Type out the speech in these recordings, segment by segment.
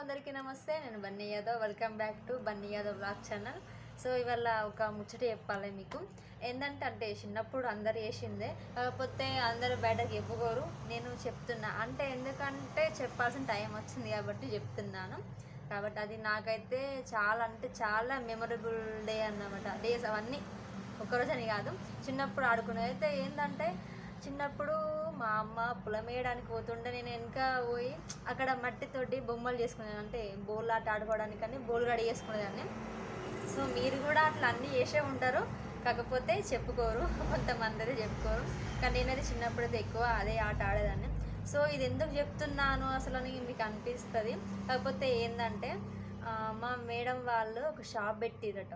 నమస్తే నేను Bunny Yadav. Welcome back to Bunny Yadav blog channel so ఇవాళ ఒక ముచ్చట చెప్పాలి మీకు. ఏంటంటే అంటే చిన్నప్పుడు అందరు వేసిందే కాకపోతే అందరు బయటకు చెప్పుకోరు. నేను చెప్తున్నా. అంటే ఎందుకంటే చెప్పాల్సిన టైం వచ్చింది కాబట్టి చెప్తున్నాను. కాబట్టి అది నాకైతే చాలా అంటే చాలా మెమరబుల్ డే అన్నమాట. డేస్ అవన్నీ ఒక్కరోజు అని కాదు. చిన్నప్పుడు ఆడుకునేది అయితే ఏంటంటే చిన్నప్పుడు మా అమ్మ పొలం వేయడానికి పోతుంటే నేను వెనక పోయి అక్కడ మట్టితోటి బొమ్మలు చేసుకునేదాన్ని. అంటే బోల్ ఆట ఆడుకోవడానికి కానీ బోల్ రెడీ చేసుకునేదాన్ని. సో మీరు కూడా అట్లా అన్నీ చేసే ఉంటారు. కాకపోతే చెప్పుకోరు. కొంతమంది అయితే చెప్పుకోరు. కానీ నేనైతే చిన్నప్పుడు ఎక్కువ అదే ఆట ఆడేదాన్ని. సో ఇది ఎందుకు చెప్తున్నాను అసలు అని మీకు అనిపిస్తుంది. కాకపోతే ఏంటంటే మా మేడం వాళ్ళు ఒక షాప్ పెట్టిరట.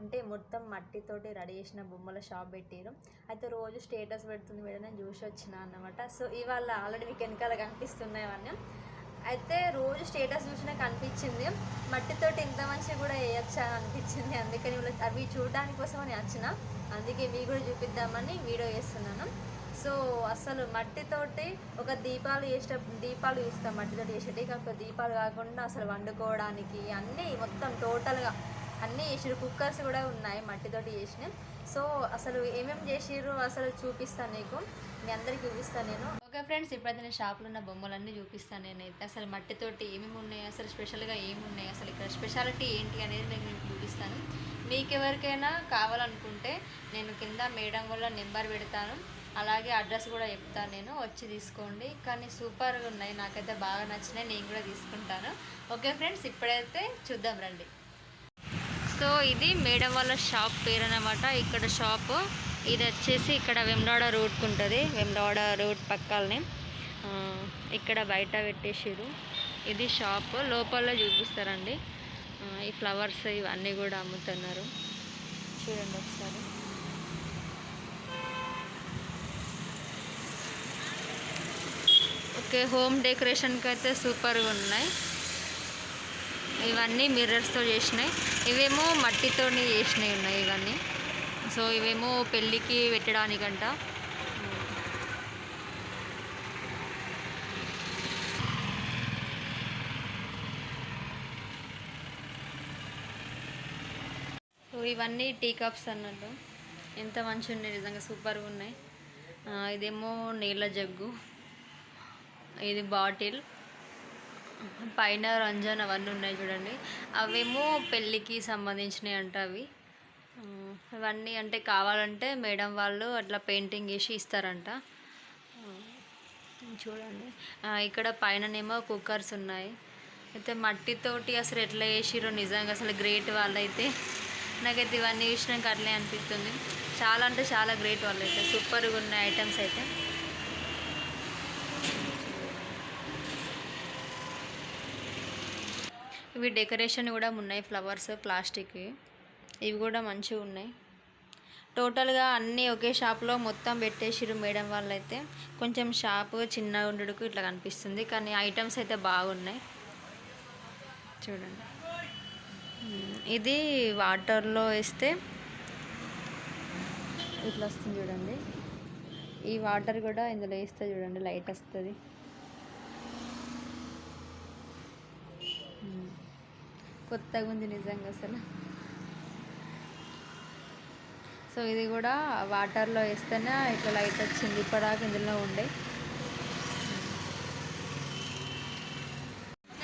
అంటే మొత్తం మట్టితోటి రెడీ చేసిన బొమ్మల షాప్ పెట్టారు అయితే రోజు స్టేటస్ పెడుతుంది మేడం నేను చూసి వచ్చిన అన్నమాట. సో ఇవాళ ఆల్రెడీ మీకు వెనకాల కనిపిస్తున్నాయి అవన్నీ అయితే రోజు స్టేటస్ చూసినా కనిపించింది మట్టితోటి ఇంత మంచిగా కూడా వేయచ్చా అనిపించింది. అందుకని అవి చూడడానికి కోసం అని వచ్చిన. అందుకే మీ కూడా చూపిద్దామని వీడియో చేస్తున్నాను. సో అసలు మట్టితోటి ఒక దీపాలు చేసే దీపాలు చూస్తాం మట్టితోటి చేసేటి కాకపోతే దీపాలు కాకుండా అసలు వండుకోవడానికి అన్నీ మొత్తం టోటల్గా అన్నీ చేసిరు కుక్కర్స్ కూడా ఉన్నాయి మట్టితోటి చేసినాయి సో అసలు ఏమేమి చేసిర్రు అసలు చూపిస్తాను నీకు. మీ అందరికి చూపిస్తాను నేను. ఓకే ఫ్రెండ్స్ ఇప్పుడైతే నేను షాప్లో ఉన్న బొమ్మలన్నీ చూపిస్తాను నేనైతే. అసలు మట్టితోటి ఏమేమి ఉన్నాయి అసలు స్పెషల్గా ఏమి ఉన్నాయి అసలు ఇక్కడ స్పెషాలిటీ ఏంటి అనేది నేను మీకు చూపిస్తాను. మీకు ఎవరికైనా కావాలనుకుంటే నేను కింద మేడం వల్ల నెంబర్ పెడతాను. అలాగే అడ్రస్ కూడా చెప్తాను నేను. వచ్చి తీసుకోండి. కానీ సూపర్గా ఉన్నాయి. నాకైతే బాగా నచ్చినాయి. నేను కూడా తీసుకుంటాను. ఓకే ఫ్రెండ్స్ ఇప్పుడైతే చూద్దాం రండి. సో ఇది మేడం వాళ్ళ షాప్ పేరు అనమాట ఇక్కడ షాపు. ఇది వచ్చేసి ఇక్కడ వెమ్లాడ రోడ్కు ఉంటుంది. వెమ్లాడ రూట్ పక్కనే ఇక్కడ బయట పెట్టేసారు ఇది షాప్. లోపల చూపిస్తారండి. ఈ ఫ్లవర్స్ ఇవన్నీ కూడా అమ్ముతున్నారు. చూడండి ఒకసారి. ఓకే హోమ్ డెకరేషన్కి అయితే సూపర్గా ఉన్నాయి ఇవన్నీ మిర్రర్స్తో చేసినాయి. ఇవేమో మట్టితోని చేసినవి ఉన్నాయి ఇవన్నీ. సో ఇవేమో పెళ్ళికి పెట్టడానికంట. సో ఇవన్నీ టీ కప్స్ అన్నట్టు. ఎంత మంచిగా ఉన్నాయి నిజంగా సూపర్గా ఉన్నాయి. ఇదేమో నీళ్ళ జగ్గు. ఇది బాటిల్. పైన రంజన్ అవన్నీ ఉన్నాయి చూడండి. అవేమో పెళ్ళికి సంబంధించినవి అంట అవి. ఇవన్నీ అంటే కావాలంటే మేడం వాళ్ళు అట్లా పెయింటింగ్ వేసి ఇస్తారంట. చూడండి. ఇక్కడ పైననేమో కుక్కర్స్ ఉన్నాయి. అయితే మట్టితోటి అసలు ఎట్లా చేసిరో నిజంగా అసలు గ్రేట్ వాళ్ళైతే. నాకైతే ఇవన్నీ చూసినాక అట్లే అనిపిస్తుంది. చాలా అంటే చాలా గ్రేట్ వాళ్ళైతే. సూపర్గా ఉన్నాయి ఐటమ్స్ అయితే. ఇవి డెకరేషన్ కూడా ఉన్నాయి ఫ్లవర్స్ ప్లాస్టిక్వి ఇవి కూడా మంచిగా ఉన్నాయి. టోటల్గా అన్నీ ఒకే షాప్లో మొత్తం పెట్టేసిరు మేడం వాళ్ళు అయితే కొంచెం షాప్ చిన్నగా ఉండడుకు ఇట్లా కనిపిస్తుంది. కానీ ఐటమ్స్ అయితే బాగున్నాయి. చూడండి. ఇది వాటర్లో వేస్తే ఇట్లా వస్తుంది చూడండి. ఈ వాటర్ కూడా ఇందులో వేస్తే చూడండి లైట్ వస్తుంది. కొత్తగా ఉంది నిజంగా అసలు. సో ఇది కూడా వాటర్లో వేస్తేనే ఇట్లా లైట్ వచ్చింది ఇప్పటిదాకా ఇందులో ఉండే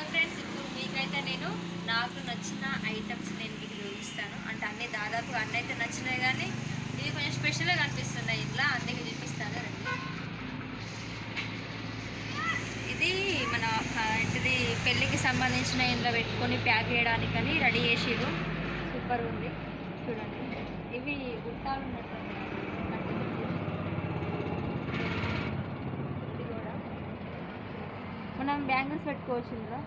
ఫ్రెండ్స్ ఇప్పుడు మీకైతే నేను నాకు నచ్చిన ఐటమ్స్ నేను మీకు చూపిస్తాను అంటే అన్నీ దాదాపు అన్నీ అయితే నచ్చినాయి కానీ ఇది కొంచెం స్పెషల్గా కనిపిస్తున్నాయి ఇట్లా అందుకే చూపిస్తాను రండి ఇది మన ఆ, ఇది పెళ్ళికి సంబంధించిన ఇందులో పెట్టుకొని ప్యాక్ చేయడానికని రెడీ చేసిరు సూపర్ ఉంది. చూడండి. ఇవి గుట్టాలు ఉన్నట్టు మనం బ్యాంగిల్స్ పెట్టుకోవచ్చు ఇందులో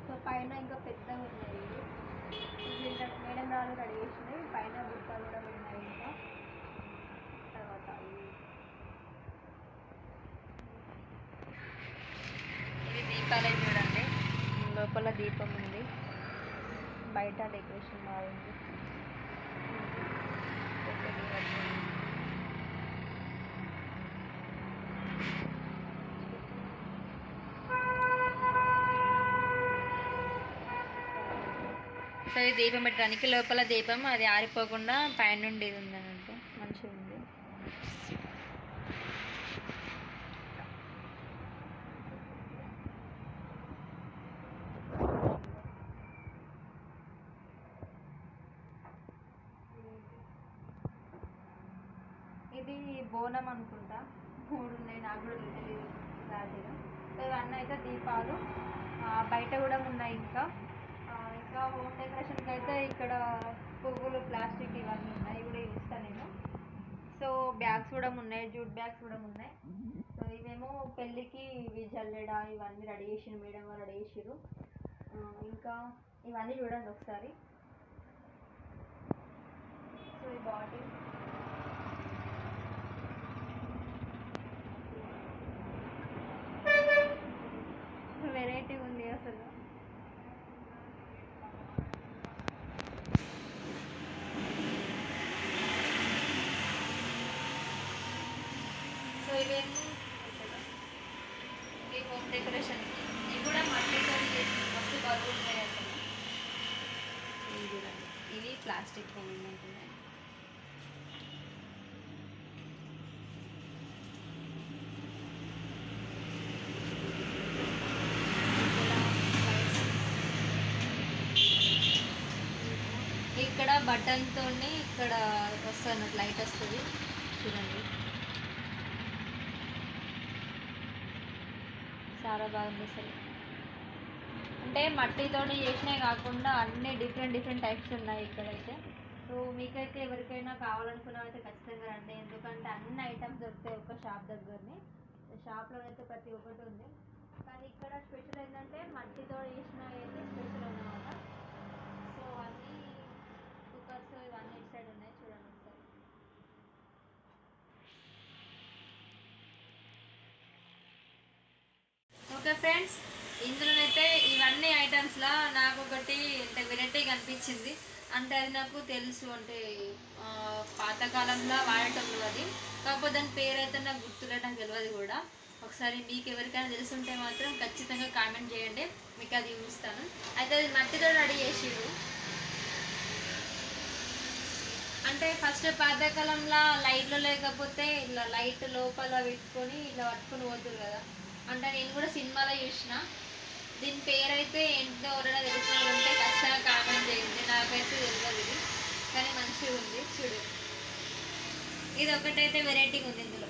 సో పైన ఇంకా పెద్దగా ఉన్నాయి ఇవి ఇంకా మేడం రాళ్ళు రెడీ చేసినాయి పైన బుట్టలు కూడా ఉన్నాయి ఇంకా తర్వాత ఇవి ఇవి దీపాలే చూడండి లోపల దీపం ఉంది. బయట డెకరేషన్ బాగుంది. సో దీపం పెట్టడానికి లోపల దీపం అది ఆరిపోకుండా పైనుండి ఇది ఉందండి అన్నట్టు మంచిగా ఉంది ఇది బోనం అనుకుంటా. మూడు ఉన్నాయి నాకు కూడా తెలియదు. క్లారిటీగా సో ఇవన్నీ అయితే దీపాలు బయట కూడా ఉన్నాయి ఇంకా. ఇంకా హోమ్ డెకరేషన్కి అయితే ఇక్కడ పువ్వులు ప్లాస్టిక్ ఇవన్నీ ఉన్నాయి. ఇవి కూడా ఇస్తాను నేను. సో బ్యాగ్స్ కూడా ఉన్నాయి. జూట్ బ్యాగ్స్ కూడా ఉన్నాయి. సో ఇవేమో పెళ్ళికి ఇవి జల్లెడ ఇవన్నీ రెడీ చేసిన మేడం వాళ్ళు రెడీ చేసిరు ఇంకా ఇవన్నీ చూడండి ఒకసారి. సో ఈ బాటిల్ వెరైటీ ఉంది అసలు సో ఇవేమో ఈ హోమ్ డెకరేషన్ ఇవి కూడా మట్టితో చేసిన మస్తు బరువు ఉన్నాయి అసలు ఇది చూడండి ఇవి ప్లాస్టిక్ ఉన్నాయి. ఇక్కడ బటన్తో ఇక్కడ వస్తుంది లైట్ వస్తుంది. చూడండి. చాలా బాగుంది అసలు. అంటే మట్టితోని చేసినవి కాకుండా అన్ని డిఫరెంట్ డిఫరెంట్ టైప్స్ ఉన్నాయి ఇక్కడైతే. సో మీకైతే ఎవరికైనా కావాలనుకున్నవైతే ఖచ్చితంగా రండి. ఎందుకంటే అన్ని ఐటమ్స్ దొరుకుతాయి ఒక షాప్ దగ్గరనే. షాప్లో అయితే ప్రతి ఒక్కటి ఉంది. కానీ ఇక్కడ స్పెషల్ ఏంటంటే మట్టితో చేసినవి అయితే స్పెషల్ అన్నమాట. సో అన్నీ కుక్కర్స్ ఇవన్నీ ఇటు సైడ్ ఉన్నాయి చూడండి ఒకసారి. ఓకే ఫ్రెండ్స్ ఇందులోనైతే అన్ని ఐటమ్స్లో నాకు ఒకటి అంటే వెరైటీగా అనిపించింది అంటే అది నాకు తెలుసు అంటే పాతకాలంలో వాడటంలో అది. కాకపోతే దాని పేరు అయితే నాకు గుర్తులే నాకు తెలియదు కూడా. ఒకసారి మీకు ఎవరికైనా తెలుసుంటే మాత్రం ఖచ్చితంగా కామెంట్ చేయండి. మీకు అది చూస్తాను అయితే అది మట్టితో రెడీ చేసిరు అంటే ఫస్ట్ పాతకాలంలో లైట్లు లేకపోతే ఇలా లైట్ లోపల పెట్టుకొని ఇలా పట్టుకుని పోతుంది కదా. అంటే నేను కూడా సినిమాలో చూసిన. దీని పేరైతే ఏంటో ఎవరైనా తెలిసిన వాళ్ళు ఉంటే ఖచ్చితంగా కామెంట్ చేయండి. నాకైతే తెలియదు ఇది కానీ మంచిగా ఉంది చూడు. ఇది ఒకటైతే వెరైటీగా ఉంది ఇందులో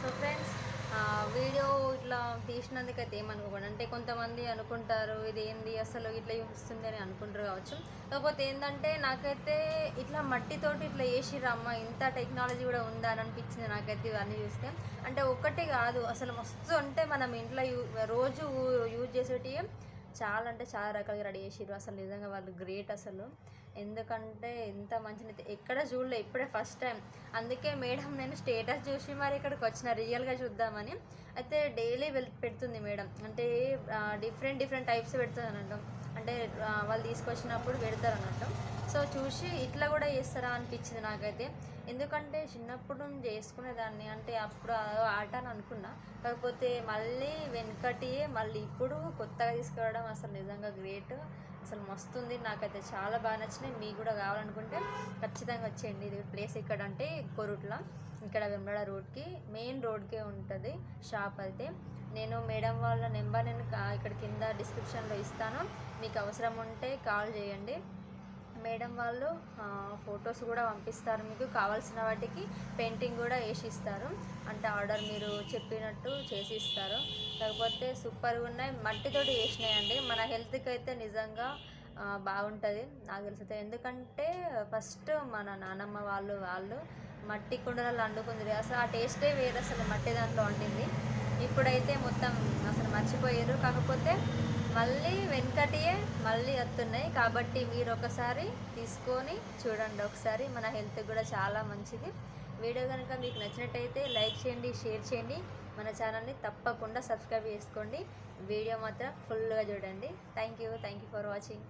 సో ఫ్రెండ్స్ వీడియో చేసినందుకు అయితే ఏమనుకోకండి అంటే కొంతమంది అనుకుంటారు ఇది ఏంది? అసలు ఇట్లా చూపిస్తుంది అని అనుకుంటారు కావచ్చు. కాకపోతే ఏంటంటే నాకైతే ఇట్లా మట్టితోటి ఇట్లా చేసిరమ్మ ఇంత టెక్నాలజీ కూడా ఉందా అని అనిపించింది నాకైతే ఇవన్నీ చూస్తే. అంటే ఒక్కటి కాదు అసలు మస్తు అంటే మనం ఇంట్లో యూ రోజు యూజ్ చేసేటివి చాలా అంటే చాలా రకాలుగా రెడీ చేసిర్రు. అసలు నిజంగా వాళ్ళు గ్రేట్ అసలు. ఎందుకంటే ఎంత మంచిగా ఎక్కడ చూడలే ఇప్పుడే ఫస్ట్ టైం అందుకే మేడం నేను స్టేటస్ చూసి మరి ఇక్కడికి వచ్చిన రియల్గా చూద్దామని. అయితే డైలీ వెల్ పెడుతుంది మేడం. అంటే డిఫరెంట్ డిఫరెంట్ టైప్స్ పెడుతుంది అన్నట్టు అంటే వాళ్ళు తీసుకొచ్చినప్పుడు పెడతారు అన్నట్టు సో చూసి ఇట్లా కూడా చేస్తారా అనిపించింది నాకైతే. ఎందుకంటే చిన్నప్పుడు చేసుకునేదాన్ని. అంటే అప్పుడు ఆట అని అనుకున్నా. కాకపోతే మళ్ళీ వెనకటి మళ్ళీ ఇప్పుడు కొత్తగా తీసుకురావడం అసలు నిజంగా గ్రేట్ అసలు మస్తుంది. నాకైతే చాలా బాగా నచ్చినాయి. మీకు కూడా కావాలనుకుంటే ఖచ్చితంగా వచ్చేయండి. ఇది ప్లేస్ ఇక్కడ అంటే కొరుట్ల. ఇక్కడ వెంబడ రోడ్కి మెయిన్ రోడ్కే ఉంటుంది షాప్ అయితే. నేను మేడం వాళ్ళ నెంబర్ నేను ఇక్కడ కింద డిస్క్రిప్షన్లో ఇస్తాను. మీకు అవసరం ఉంటే కాల్ చేయండి. మేడం వాళ్ళు ఫొటోస్ కూడా పంపిస్తారు మీకు. కావాల్సిన వాటికి పెయింటింగ్ కూడా వేసి ఇస్తారు అంటే ఆర్డర్ మీరు చెప్పినట్టు చేసి ఇస్తారు కాకపోతే సూపర్గా ఉన్నాయి. మట్టితోటి వేసినాయండి. మన హెల్త్కి అయితే నిజంగా బాగుంటుంది. నాకు తెలుస్తుంది ఎందుకంటే ఫస్ట్ మన నానమ్మ వాళ్ళు వాళ్ళు మట్టి కుండలలో వండుకుంది అసలు ఆ టేస్టే వేరు. అసలు మట్టి దాంట్లో వండింది. ఇప్పుడైతే మొత్తం అసలు మర్చిపోయారు. కాకపోతే మళ్ళీ వెనకటియే మళ్ళీ వస్తున్నాయి. కాబట్టి మీరు ఒకసారి తీసుకొని చూడండి. ఒకసారి మన హెల్త్ కూడా చాలా మంచిది. వీడియో కనుక మీకు నచ్చినట్టయితే లైక్ చేయండి షేర్ చేయండి. మన ఛానల్ని తప్పకుండా సబ్స్క్రైబ్ చేసుకోండి. వీడియో మాత్రం ఫుల్గా చూడండి. Thank you. Thank you for watching.